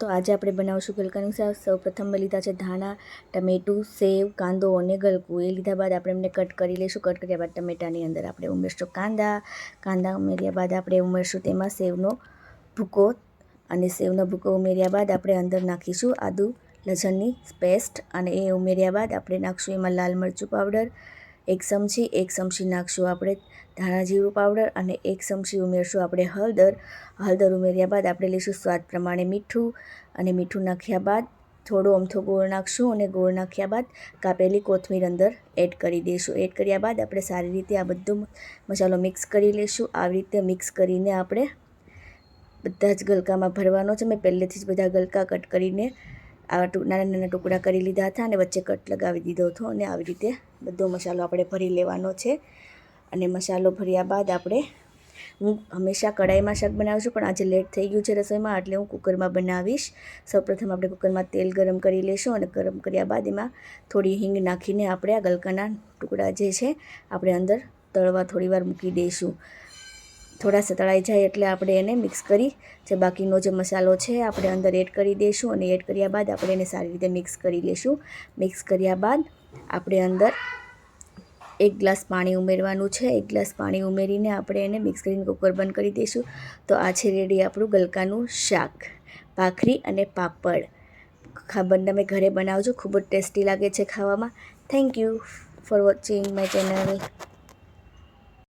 તો આજે આપણે બનાવશું ગલકાનું શાક. સૌપ્રથમ મેં લીધા છે ધાણા, ટમેટું, સેવ, કાંદો અને ગલકું. એ લીધા બાદ આપણે એમને કટ કરી લઈશું. કટ કર્યા બાદ ટમેટાની અંદર આપણે ઉમેરશું કાંદા. કાંદા ઉમેર્યા બાદ આપણે ઉમેરશું તેમાં સેવનો ભૂકો અને સેવનો ભૂકો ઉમેર્યા બાદ આપણે અંદર નાખીશું આદુ લસણની પેસ્ટ અને એ ઉમેર્યા બાદ આપણે નાખશું એમાં લાલ મરચું પાવડર એક ચમચી એક ચમચી નાખશું આપણે? ધાણા જીરું પાવડર અને એક ચમચી ઉમેરશું આપણે? હળદર. હળદર ઉમેર્યા બાદ આપણે લઈશું સ્વાદ પ્રમાણે મીઠું અને મીઠું નાખ્યા બાદ થોડો અમથો ગોળ નાખશું અને ગોળ નાખ્યા બાદ કાપેલી કોથમીર અંદર એડ કરી દઈશું. એડ કર્યા બાદ આપણે સારી રીતે આ બધો મસાલો મિક્સ કરી લઈશું. આવી રીતે મિક્સ કરીને આપણે બધા જ ગલકામાં ભરવાનો છે. મેં પહેલેથી જ બધા ગલકા કટ કરીને આવા નાના નાના ટુકડા કરી લીધા હતા અને વચ્ચે કટ લગાવી દીધો હતો અને આવી રીતે બધો મસાલો આપણે ભરી લેવાનો છે. અને મસાલો ભર્યા બાદ આપણે હું હંમેશા કઢાઈમાં શાક બનાવું છું, પણ આજે લેટ થઈ ગયું છે રસોઈમાં, એટલે હું કુકરમાં બનાવીશ. સૌપ્રથમ આપણે કુકરમાં તેલ ગરમ કરી લઈશું અને ગરમ કર્યા બાદ એમાં થોડી હિંગ નાખીને આપણે આ ગલકાના ટુકડા જે છે, આપણે અંદર તળવા થોડીવાર મૂકી દઈશું. થોડા સતળાઈ જાય એટલે આપણે એને મિક્સ કરી, જે બાકીનો જે મસાલો છે આપણે અંદર એડ કરી દઈશું અને એડ કર્યા બાદ આપણે એને સારી રીતે મિક્સ કરી લઈશું. મિક્સ કર્યા બાદ આપણે અંદર એક ગ્લાસ પાણી ઉમેરવાનું છે. એક ગ્લાસ પાણી ઉમેરીને આપણે એને મિક્સ કરીને કુકર બંધ કરી દઈશું. તો આ છે રેડી આપણું ગલકાનું શાક, ભાખરી અને પાપડ. બંને તમે ઘરે બનાવજો, ખૂબ જ ટેસ્ટી લાગે છે ખાવામાં. Thank you for watching my channel